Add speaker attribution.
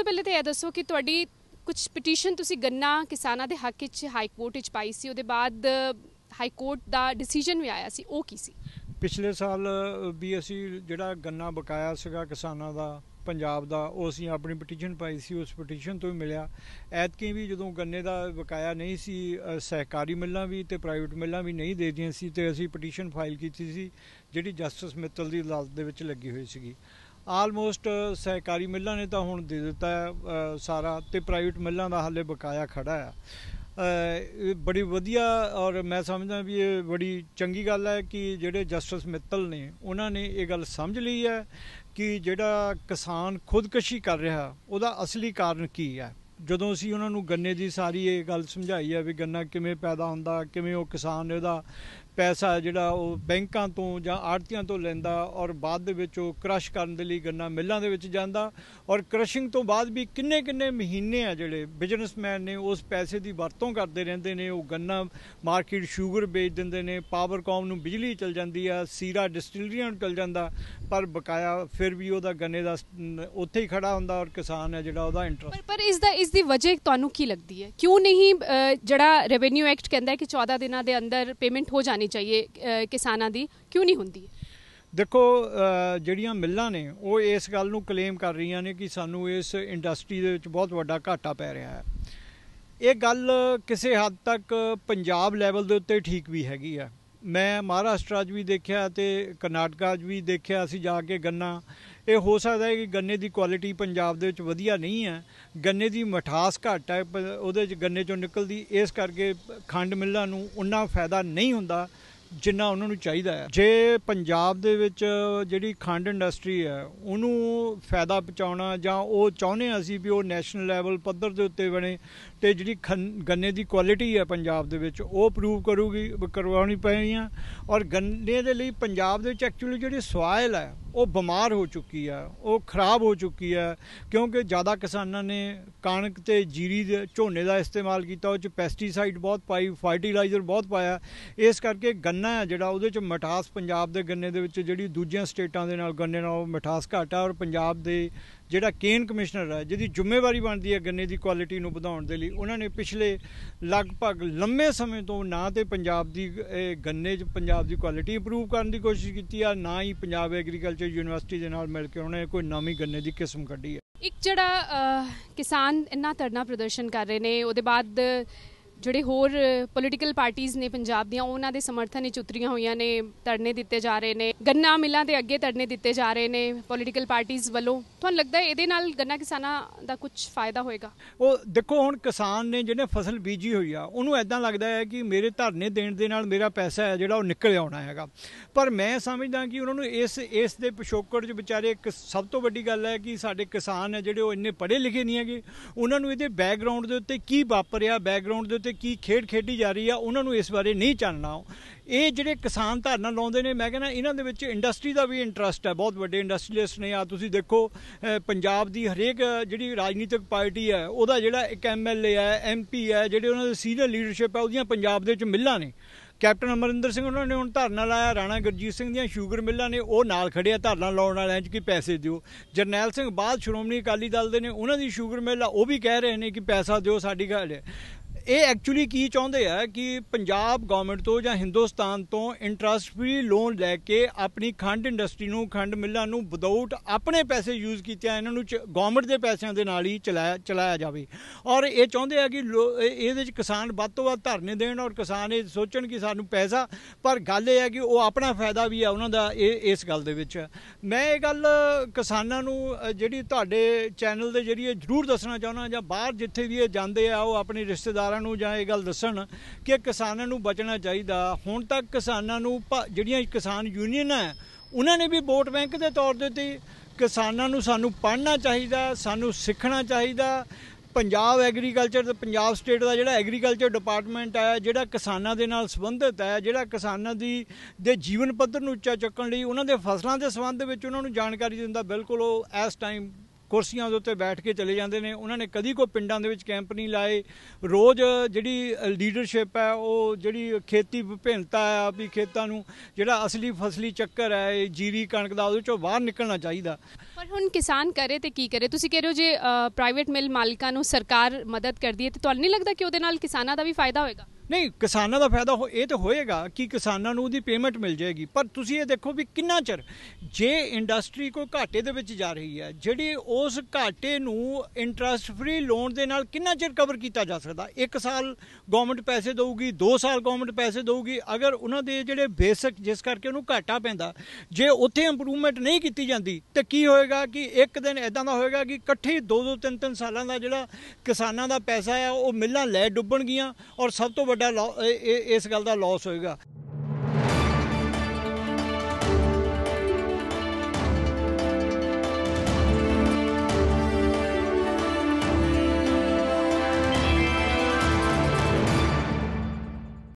Speaker 1: ਤੋਂ ਪਹਿਲੇ ਤਾਂ ਇਹ ਦੱਸੋ ਕਿ ਤੁਹਾਡੀ ਕੁਝ ਪਟੀਸ਼ਨ ਤੁਸੀਂ ਗੰਨਾ ਕਿਸਾਨਾਂ ਦੇ ਹੱਕ ਵਿੱਚ ਹਾਈ ਕੋਰਟ ਵਿੱਚ ਪਾਈ ਸੀ, ਉਹਦੇ ਬਾਅਦ ਹਾਈ ਕੋਰਟ ਦਾ ਡਿਸੀਜਨ ਵੀ ਆਇਆ ਸੀ, ਉਹ ਕੀ ਸੀ?
Speaker 2: ਪਿਛਲੇ ਸਾਲ ਵੀ ਅਸੀਂ ਜਿਹੜਾ ਗੰਨਾ ਬਕਾਇਆ ਸੀਗਾ ਕਿਸਾਨਾਂ ਦਾ, ਪੰਜਾਬ ਦਾ, ਉਹ ਅਸੀਂ ਆਪਣੀ ਪਟੀਸ਼ਨ ਪਾਈ ਸੀ, ਉਸ ਪਟੀਸ਼ਨ ਤੋਂ ਹੀ ਮਿਲਿਆ। ਐਤਕੀ ਵੀ ਜਦੋਂ ਗੰਨੇ ਦਾ ਬਕਾਇਆ ਨਹੀਂ ਸੀ ਸਹਿਕਾਰੀ ਮਿੱਲਾਂ ਵੀ ਤੇ ਪ੍ਰਾਈਵੇਟ ਮਿੱਲਾਂ ਵੀ ਨਹੀਂ ਦੇ ਦੇਦੀਆਂ ਸੀ, ਤੇ ਅਸੀਂ ਪਟੀਸ਼ਨ ਫਾਈਲ ਕੀਤੀ ਸੀ, ਜਿਹੜੀ ਜਸਟਿਸ ਮਿੱਤਲ ਦੀ ਅਦਾਲਤ ਦੇ ਵਿੱਚ ਲੱਗੀ ਹੋਈ ਸੀਗੀ। ਆਲਮੋਸਟ ਸਹਿਕਾਰੀ ਮਿੱਲਾਂ ਨੇ ਤਾਂ ਹੁਣ ਦੇ ਦਿੱਤਾ ਹੈ, ਸਾਰਾ ਤੇ ਪ੍ਰਾਈਵੇਟ ਮਿੱਲਾਂ ਦਾ ਹਾਲੇ ਬਕਾਇਆ ਖੜਾ ਆ ਇਹ ਬੜੀ ਵਧੀਆ ਔਰ ਮੈਂ ਸਮਝਦਾ ਵੀ ਇਹ ਬੜੀ ਚੰਗੀ ਗੱਲ ਹੈ ਕਿ ਜਿਹੜੇ ਜਸਟਿਸ ਮਿੱਤਲ ਨੇ ਉਹਨਾਂ ਨੇ ਇਹ ਗੱਲ ਸਮਝ ਲਈ ਹੈ ਕਿ ਜਿਹੜਾ ਕਿਸਾਨ ਖੁਦਕਸ਼ੀ ਕਰ ਰਿਹਾ ਉਹਦਾ ਅਸਲੀ ਕਾਰਨ ਕੀ ਹੈ। ਜਦੋਂ ਅਸੀਂ ਉਹਨਾਂ ਨੂੰ ਗੰਨੇ ਦੀ ਸਾਰੀ ਇਹ ਗੱਲ ਸਮਝਾਈ ਹੈ ਵੀ ਗੰਨਾ ਕਿਵੇਂ ਪੈਦਾ ਹੁੰਦਾ ਕਿਵੇਂ ਉਹ ਕਿਸਾਨ ਇਹਦਾ ਪੈਸਾ ਜਿਹੜਾ ਉਹ ਬੈਂਕਾਂ ਤੋਂ ਜਾਂ ਆੜਤੀਆਂ ਤੋਂ ਲੈਂਦਾ ਔਰ ਬਾਅਦ ਦੇ ਵਿੱਚ ਉਹ ਕ੍ਰਸ਼ ਕਰਨ ਦੇ ਲਈ ਗੰਨਾ ਮਿੱਲਾਂ ਦੇ ਵਿੱਚ ਜਾਂਦਾ ਔਰ ਕ੍ਰਸ਼ਿੰਗ ਤੋਂ ਬਾਅਦ ਵੀ ਕਿੰਨੇ ਕਿੰਨੇ ਮਹੀਨੇ ਆ ਜਿਹੜੇ ਬਿਜ਼ਨਸਮੈਨ ਨੇ ਉਸ ਪੈਸੇ ਦੀ ਵਰਤੋਂ ਕਰਦੇ ਰਹਿੰਦੇ ਨੇ, ਉਹ ਗੰਨਾ ਮਾਰਕੀਟ ਸ਼ੂਗਰ ਵੇਚ ਦਿੰਦੇ ਨੇ ਪਾਵਰਕਾਮ ਨੂੰ ਬਿਜਲੀ ਚਲ ਜਾਂਦੀ ਆ, ਸੀਰਾ ਡਿਸਟਿਲਰੀਆਂ ਨੂੰ ਚਲ ਜਾਂਦਾ, ਪਰ ਬਕਾਇਆ ਫਿਰ ਵੀ ਉਹਦਾ ਗੰਨੇ ਦਾ ਉੱਥੇ ਹੀ ਖੜਾ ਹੁੰਦਾ ਔਰ ਕਿਸਾਨ ਹੈ ਜਿਹੜਾ ਉਹਦਾ ਇੰਟਰਸਟ
Speaker 1: ਪਰ ਪਰ ਇਸ ਦਾ ਇਸ ਦੀ ਵਜ੍ਹਾ ਤੁਹਾਨੂੰ ਕੀ ਲੱਗਦੀ ਹੈ? ਕਿਉਂ ਨਹੀਂ ਜਿਹੜਾ ਰੈਵਨਿਊ ਐਕਟ ਕਹਿੰਦਾ ਹੈ ਕਿ 14 ਦਿਨਾਂ ਦੇ ਅੰਦਰ ਪੇਮੈਂਟ ਹੋ ਜਾਣੀ ਚਾਹੀਏ ਕਿਸਾਨਾਂ ਦੀ, ਕਿਉਂ ਨਹੀਂ ਹੁੰਦੀ?
Speaker 2: ਦੇਖੋ ਜਿਹੜੀਆਂ ਮਿੱਲਾਂ ਨੇ, ਉਹ ਇਸ ਗੱਲ ਨੂੰ ਕਲੇਮ ਕਰ ਰਹੀਆਂ ਨੇ ਕਿ ਸਾਨੂੰ ਇਸ ਇੰਡਸਟਰੀ ਦੇ ਵਿੱਚ ਬਹੁਤ ਵੱਡਾ ਘਾਟਾ ਪੈ ਰਿਹਾ ਹੈ। ਇਹ ਗੱਲ ਕਿਸੇ ਹੱਦ ਤੱਕ ਪੰਜਾਬ ਲੈਵਲ ਦੇ ਉੱਤੇ ਠੀਕ ਵੀ ਹੈਗੀ ਆ। ਮੈਂ ਮਹਾਰਾਸ਼ਟਰ 'ਚ ਵੀ ਦੇਖਿਆ ਤੇ ਕਰਨਾਟਕਾ 'ਚ ਵੀ ਦੇਖਿਆ, ਅਸੀਂ ਜਾ ਕੇ ਗੰਨਾ। ਇਹ ਹੋ ਸਕਦਾ ਹੈ ਕਿ ਗੰਨੇ ਦੀ ਕੁਆਲਿਟੀ ਪੰਜਾਬ ਦੇ ਵਿੱਚ ਵਧੀਆ ਨਹੀਂ ਹੈ। ਗੰਨੇ ਦੀ ਮਠਾਸ ਘੱਟ ਹੈ ਉਹਦੇ 'ਚ ਗੰਨੇ 'ਚੋਂ ਨਿਕਲਦੀ, ਇਸ ਕਰਕੇ ਖੰਡ ਮਿੱਲਾਂ ਨੂੰ ਉਨਾ ਫਾਇਦਾ ਨਹੀਂ ਹੁੰਦਾ ਜਿੰਨਾ ਉਹਨਾਂ ਨੂੰ ਚਾਹੀਦਾ ਹੈ। ਜੇ ਪੰਜਾਬ ਦੇ ਵਿੱਚ ਜਿਹੜੀ ਖੰਡ ਇੰਡਸਟਰੀ ਹੈ, ਉਹਨੂੰ ਫਾਇਦਾ ਪਹੁੰਚਾਉਣਾ ਜਾਂ ਉਹ ਚਾਹੁੰਦੇ ਹਾਂ ਅਸੀਂ ਵੀ ਉਹ ਨੈਸ਼ਨਲ ਲੈਵਲ ਪੱਧਰ ਦੇ ਉੱਤੇ ਬਣੇ ਤੇ ਜਿਹੜੀ ਖੰ- ਗੰਨੇ ਦੀ ਕੁਆਲਿਟੀ ਹੈ ਪੰਜਾਬ ਦੇ ਵਿੱਚ, ਉਹ ਪ੍ਰੂਵ ਕਰੂਗੀ, ਕਰਵਾਉਣੀ ਪੈਣੀ ਪੈਣੀਆਂ ਔਰ ਗੰਨੇ ਦੇ ਲਈ ਪੰਜਾਬ ਦੇ ਵਿੱਚ ਐਕਚੁਅਲੀ ਜਿਹੜੀ ਸੋਇਲ ਹੈ, ਉਹ ਬਿਮਾਰ ਹੋ ਚੁੱਕੀ ਹੈ ਉਹ ਖਰਾਬ ਹੋ ਚੁੱਕੀ ਹੈ ਕਿਉਂਕਿ ਜ਼ਿਆਦਾ ਕਿਸਾਨਾਂ ਨੇ ਕਣਕ ਤੇ ਜੀਰੀ ਦੇ ਝੋਨੇ ਦਾ ਇਸਤੇਮਾਲ ਕੀਤਾ, ਉਹ ਚ ਪੈਸਟੀਸਾਈਡ ਬਹੁਤ ਪਾਈ ਫਰਟੀਲਾਈਜ਼ਰ ਬਹੁਤ ਪਾਇਆ। ਇਸ ਕਰਕੇ ਗੰਨਾ ਹੈ ਜਿਹੜਾ, ਉਹਦੇ ਚ ਮਠਾਸ ਪੰਜਾਬ ਦੇ ਗੰਨੇ ਦੇ ਵਿੱਚ, ਜਿਹੜੀ ਦੂਜੀਆਂ ਸਟੇਟਾਂ ਦੇ ਨਾਲ ਗੰਨੇ ਨਾਲ ਮਠਾਸ ਘੱਟ ਹੈ ਔਰ ਪੰਜਾਬ ਦੇ ਜਿਹੜਾ ਕੇਨ ਕਮਿਸ਼ਨਰ ਹੈ, ਜਿਹਦੀ ਜ਼ਿੰਮੇਵਾਰੀ ਬਣਦੀ ਹੈ ਗੰਨੇ ਦੀ ਕੁਆਲਿਟੀ ਨੂੰ ਵਧਾਉਣ ਦੇ ਲਈ, ਉਹਨਾਂ ਨੇ ਪਿਛਲੇ ਲਗਭਗ ਲੰਮੇ ਸਮੇਂ ਤੋਂ ਨਾ ਤੇ ਪੰਜਾਬ ਦੀ, ਇਹ ਗੰਨੇ 'ਚ ਪੰਜਾਬ ਦੀ ਕੁਆਲਿਟੀ ਇੰਪਰੂਵ ਕਰਨ ਦੀ ਕੋਸ਼ਿਸ਼ ਕੀਤੀ ਆ, ਨਾ ਹੀ ਪੰਜਾਬ ਐਗਰੀਕਲਚਰ ਯੂਨੀਵਰਸਿਟੀ ਦੇ ਨਾਲ ਮਿਲ ਕੇ ਉਹਨਾਂ ਨੇ ਕੋਈ ਨਵੀਂ ਗੰਨੇ ਦੀ ਕਿਸਮ ਕੱਢੀ ਹੈ।
Speaker 1: ਇੱਕ ਜਿਹੜਾ ਕਿਸਾਨ ਇੰਨਾ ਧਰਨਾ ਪ੍ਰਦਰਸ਼ਨ ਕਰ ਰਹੇ ਨੇ, ਉਹਦੇ ਬਾਅਦ ਜਿਹੜੇ ਹੋਰ ਪੋਲੀਟੀਕਲ ਪਾਰਟੀਆਂ ਨੇ ਪੰਜਾਬ ਦੀਆਂ, ਉਹਨਾਂ ਦੇ ਸਮਰਥਨ ਵਿੱਚ ਉਤਰੀਆਂ ਹੋਈਆਂ ਨੇ, ਧਰਨੇ ਦਿੱਤੇ ਜਾ ਰਹੇ ਨੇ। ਗੰਨਾ ਮਿਲਾਂ ਦੇ ਅੱਗੇ ਧਰਨੇ ਦਿੱਤੇ ਜਾ ਰਹੇ ਨੇ ਪੋਲੀਟੀਕਲ ਪਾਰਟੀਆਂ ਵੱਲੋਂ। ਤੁਹਾਨੂੰ ਲੱਗਦਾ ਇਹਦੇ ਨਾਲ ਗੰਨਾ ਕਿਸਾਨਾਂ ਦਾ ਕੁਝ ਫਾਇਦਾ ਹੋਏਗਾ?
Speaker 2: ਉਹ ਦੇਖੋ, ਹੁਣ ਕਿਸਾਨ ਨੇ ਜਿਹਨੇ ਫਸਲ ਬੀਜੀ ਹੋਈ ਆ, ਉਹਨੂੰ ਐਦਾਂ ਲੱਗਦਾ ਹੈ ਕਿ ਮੇਰੇ ਧਰਨੇ ਦੇਣ ਦੇ ਨਾਲ ਮੇਰਾ ਪੈਸਾ ਹੈ ਜਿਹੜਾ ਉਹ ਨਿਕਲ ਆਉਣਾ ਹੈਗਾ। ਪਰ ਮੈਂ ਸਮਝਦਾ ਕਿ ਉਹਨਾਂ ਨੂੰ ਇਸ ਇਸ ਦੇ ਪਿਛੋਕੜ 'ਚ ਵਿਚਾਰੇ ਇੱਕ ਸਭ ਤੋਂ ਵੱਡੀ ਗੱਲ ਹੈ ਕਿ ਸਾਡੇ ਕਿਸਾਨ ਹੈ ਜਿਹੜੇ ਉਹ ਇੰਨੇ ਪੜ੍ਹੇ ਲਿਖੇ ਨਹੀਂ ਹੈਗੇ। ਉਹਨਾਂ ਨੂੰ ਇਹਦੇ ਬੈਕਗ੍ਰਾਉਂਡ ਦੇ ਉੱਤੇ ਕੀ ਵਾਪਰਿਆ ਬੈਕਗ੍ਰਾਉਂਡ ਦੇ ਉੱਤੇ ਕੀ ਖੇਡ ਖੇਡੀ ਜਾ ਰਹੀ ਆ, ਉਹਨਾਂ ਨੂੰ ਇਸ ਬਾਰੇ ਨਹੀਂ ਜਾਣਨਾ। ਇਹ ਜਿਹੜੇ ਕਿਸਾਨ ਧਰਨਾ ਲਾਉਂਦੇ ਨੇ, ਮੈਂ ਕਹਿੰਦਾ ਇਹਨਾਂ ਦੇ ਵਿੱਚ ਇੰਡਸਟਰੀ ਦਾ ਵੀ ਇੰਟਰਸਟ ਹੈ, ਬਹੁਤ ਵੱਡੇ ਇੰਡਸਟਰੀਅਲਿਸਟ ਨੇ। ਆ ਤੁਸੀਂ ਦੇਖੋ ਪੰਜਾਬ ਦੀ ਹਰੇਕ ਜਿਹੜੀ ਰਾਜਨੀਤਿਕ ਪਾਰਟੀ ਹੈ, ਉਹਦਾ ਜਿਹੜਾ ਇੱਕ ਐਮਐਲਏ ਹੈ ਐਮਪੀ ਹੈ, ਜਿਹੜੇ ਉਹਨਾਂ ਦੇ ਸੀਨੀਅਰ ਲੀਡਰਸ਼ਿਪ ਹੈ, ਉਹਦੀਆਂ ਪੰਜਾਬ ਦੇ ਵਿੱਚ ਮਿੱਲਾਂ ਨੇ। ਕੈਪਟਨ ਅਮਰਿੰਦਰ ਸਿੰਘ ਉਹਨਾਂ ਨੇ ਹੁਣ ਧਰਨਾ ਲਾਇਆ, ਰਾਣਾ ਗੁਰਜੀਤ ਸਿੰਘ ਦੀਆਂ ਸ਼ੂਗਰ ਮਿੱਲਾਂ ਨੇ, ਉਹ ਨਾਲ ਖੜੇ ਆ ਧਰਨਾ ਲਾਉਣ ਵਾਲਿਆਂ 'ਚ ਕਿ ਪੈਸੇ ਦਿਓ। ਜਰਨੈਲ ਸਿੰਘ ਬਾਅਦ ਸ਼੍ਰੋਮਣੀ ਅਕਾਲੀ ਦਲ ਦੇ ਨੇ, ਉਹਨਾਂ ਦੀ ਸ਼ੂਗਰ ਮਿੱਲ ਆ, ਉਹ ਵੀ ਕਹਿ ਰਹੇ ਨੇ ਕਿ ਪੈਸਾ ਦਿਓ, ਸਾਡੀ ਗੱਲ ਹੈ। ਇਹ ਐਕਚੁਅਲੀ ਕੀ ਚਾਹੁੰਦੇ ਆ ਕਿ ਪੰਜਾਬ ਗਵਰਨਮੈਂਟ ਤੋਂ ਜਾਂ ਹਿੰਦੁਸਤਾਨ ਤੋਂ ਇੰਟਰਸਟ ਫ੍ਰੀ ਲੋਨ ਲੈ ਕੇ ਆਪਣੀ ਖੰਡ ਇੰਡਸਟਰੀ ਨੂੰ, ਖੰਡ ਮਿੱਲਾਂ ਨੂੰ ਵਿਦਆਊਟ ਆਪਣੇ ਪੈਸੇ ਯੂਜ਼ ਕੀਤਿਆਂ ਇਹਨਾਂ ਨੂੰ ਗਵਰਨਮੈਂਟ ਦੇ ਪੈਸਿਆਂ ਦੇ ਨਾਲ ਹੀ ਚਲਾਇਆ ਚਲਾਇਆ ਜਾਵੇ। ਔਰ ਇਹ ਚਾਹੁੰਦੇ ਆ ਕਿ ਲੋ- ਇਹਦੇ ਵਿੱਚ ਕਿਸਾਨ ਵੱਧ ਤੋਂ ਵੱਧ ਧਰਨੇ ਦੇਣ ਔਰ ਕਿਸਾਨ ਇਹ ਸੋਚਣ ਕਿ ਸਾਨੂੰ ਪੈਸਾ, ਪਰ ਗੱਲ ਇਹ ਹੈ ਕਿ ਉਹ ਆਪਣਾ ਫਾਇਦਾ ਵੀ ਆ ਉਹਨਾਂ ਦਾ ਇਹ, ਇਸ ਗੱਲ ਦੇ ਵਿੱਚ। ਮੈਂ ਇਹ ਗੱਲ ਕਿਸਾਨਾਂ ਨੂੰ ਜਿਹੜੀ ਤੁਹਾਡੇ ਚੈਨਲ ਦੇ ਜਰੀਏ ਜ਼ਰੂਰ ਦੱਸਣਾ ਚਾਹੁੰਦਾ ਜਾਂ ਬਾਹਰ ਜਿੱਥੇ ਵੀ ਇਹ ਜਾਂਦੇ ਆ, ਉਹ ਆਪਣੇ ਰਿਸ਼ਤੇਦਾਰਾਂ ਨੂੰ ਜਾਂ ਇਹ ਗੱਲ ਦੱਸਣ ਕਿ ਕਿਸਾਨਾਂ ਨੂੰ ਬਚਣਾ ਚਾਹੀਦਾ। ਹੁਣ ਤੱਕ ਕਿਸਾਨਾਂ ਨੂੰ ਜਿਹੜੀਆਂ ਕਿਸਾਨ ਯੂਨੀਅਨਾਂ ਹੈ, ਉਹਨਾਂ ਨੇ ਵੀ ਵੋਟ ਬੈਂਕ ਦੇ ਤੌਰ ਦੇ ਉੱਤੇ ਕਿਸਾਨਾਂ ਨੂੰ ਸਾਨੂੰ ਪੜ੍ਹਨਾ ਚਾਹੀਦਾ, ਸਾਨੂੰ ਸਿੱਖਣਾ ਚਾਹੀਦਾ। ਪੰਜਾਬ ਐਗਰੀਕਲਚਰ ਤੇ ਪੰਜਾਬ ਸਟੇਟ ਦਾ ਜਿਹੜਾ ਐਗਰੀਕਲਚਰ ਡਿਪਾਰਟਮੈਂਟ ਹੈ, ਜਿਹੜਾ ਕਿਸਾਨਾਂ ਦੇ ਨਾਲ ਸੰਬੰਧਿਤ ਹੈ, ਜਿਹੜਾ ਕਿਸਾਨਾਂ ਦੀ, ਦੇ ਜੀਵਨ ਪੱਧਰ ਨੂੰ ਉੱਚਾ ਚੁੱਕਣ ਲਈ ਉਹਨਾਂ ਦੇ ਫਸਲਾਂ ਦੇ ਸੰਬੰਧ ਵਿੱਚ ਉਹਨਾਂ ਨੂੰ ਜਾਣਕਾਰੀ ਦਿੰਦਾ, ਬਿਲਕੁਲ ਉਹ ਇਸ ਟਾਈਮ ਕੁਰਸੀਆਂ ਦੇ ਉੱਤੇ ਬੈਠ ਕੇ ਚਲੇ ਜਾਂਦੇ ਨੇ। ਉਹਨਾਂ ਨੇ ਕਦੀ ਕੋਈ ਪਿੰਡਾਂ ਦੇ ਵਿੱਚ ਕੈਂਪ ਨਹੀਂ ਲਾਏ। ਰੋਜ਼ ਜਿਹੜੀ ਲੀਡਰਸ਼ਿਪ ਹੈ, ਉਹ ਜਿਹੜੀ ਖੇਤੀ ਵਿਭਿੰਨਤਾ ਹੈ ਵੀ ਖੇਤਾਂ ਨੂੰ, ਜਿਹੜਾ ਅਸਲੀ ਫਸਲੀ ਚੱਕਰ ਹੈ, ਇਹ ਜੀਰੀ ਕਣਕ ਦਾ ਉਹਦੇ ਚੋਂ ਬਾਹਰ ਨਿਕਲਣਾ ਚਾਹੀਦਾ।
Speaker 1: ਪਰ ਹੁਣ ਕਿਸਾਨ ਕਰੇ ਤੇ ਕੀ ਕਰੇ? ਤੁਸੀਂ ਕਹਿ ਰਹੇ ਹੋ ਜੇ ਪ੍ਰਾਈਵੇਟ ਮਿਲ ਮਾਲਕਾਂ ਨੂੰ ਸਰਕਾਰ ਮਦਦ ਕਰਦੀ ਹੈ, ਤੇ ਤੁਹਾਨੂੰ ਨਹੀਂ ਲੱਗਦਾ ਕਿ ਉਹਦੇ ਨਾਲ ਕਿਸਾਨਾਂ ਦਾ ਵੀ ਫਾਇਦਾ ਹੋਏਗਾ?
Speaker 2: ਨਹੀਂ, ਕਿਸਾਨਾਂ ਦਾ ਫਾਇਦਾ ਹੋ, ਇਹ ਤਾਂ ਹੋਏਗਾ ਕਿ ਕਿਸਾਨਾਂ ਨੂੰ ਉਹਦੀ ਪੇਮੈਂਟ ਮਿਲ ਜਾਏਗੀ। ਪਰ ਤੁਸੀਂ ਇਹ ਦੇਖੋ ਵੀ ਕਿੰਨਾ ਚਿਰ ਜੇ ਇੰਡਸਟਰੀ ਕੋਈ ਘਾਟੇ ਦੇ ਵਿੱਚ ਜਾ ਰਹੀ ਹੈ, ਜਿਹੜੀ ਉਸ ਘਾਟੇ ਨੂੰ ਇੰਟਰਸਟ ਫ੍ਰੀ ਲੋਨ ਦੇ ਨਾਲ ਕਿੰਨਾ ਚਿਰ ਕਵਰ ਕੀਤਾ ਜਾ ਸਕਦਾ? ਇੱਕ ਸਾਲ ਗਵਰਨਮੈਂਟ ਪੈਸੇ ਦੇਊਗੀ 2 ਸਾਲ ਗਵਰਨਮੈਂਟ ਪੈਸੇ ਦੇਊਗੀ। ਅਗਰ ਉਹਨਾਂ ਦੇ ਜਿਹੜੇ ਬੇਸਿਕ ਜਿਸ ਕਰਕੇ ਉਹਨੂੰ ਘਾਟਾ ਪੈਂਦਾ, ਜੇ ਉੱਥੇ ਇੰਪਰੂਵਮੈਂਟ ਨਹੀਂ ਕੀਤੀ ਜਾਂਦੀ, ਤੇ ਕੀ ਹੋਏਗਾ ਕਿ ਇੱਕ ਦਿਨ ਇਦਾਂ ਦਾ ਹੋਏਗਾ ਕਿ ਇਕੱਠੇ 2-2 3-3 ਸਾਲਾਂ ਦਾ ਜਿਹੜਾ ਕਿਸਾਨਾਂ ਦਾ ਪੈਸਾ ਆ, ਉਹ ਮਿੱਲਾਂ ਲੈ ਡੁੱਬਣਗੀਆਂ ਔਰ ਸਭ ਤੋਂ ਵੱਡਾ ਲੌ- ਇਹ- ਇਹ- ਇਸ ਗੱਲ ਦਾ ਲਾਸ ਹੋਏਗਾ।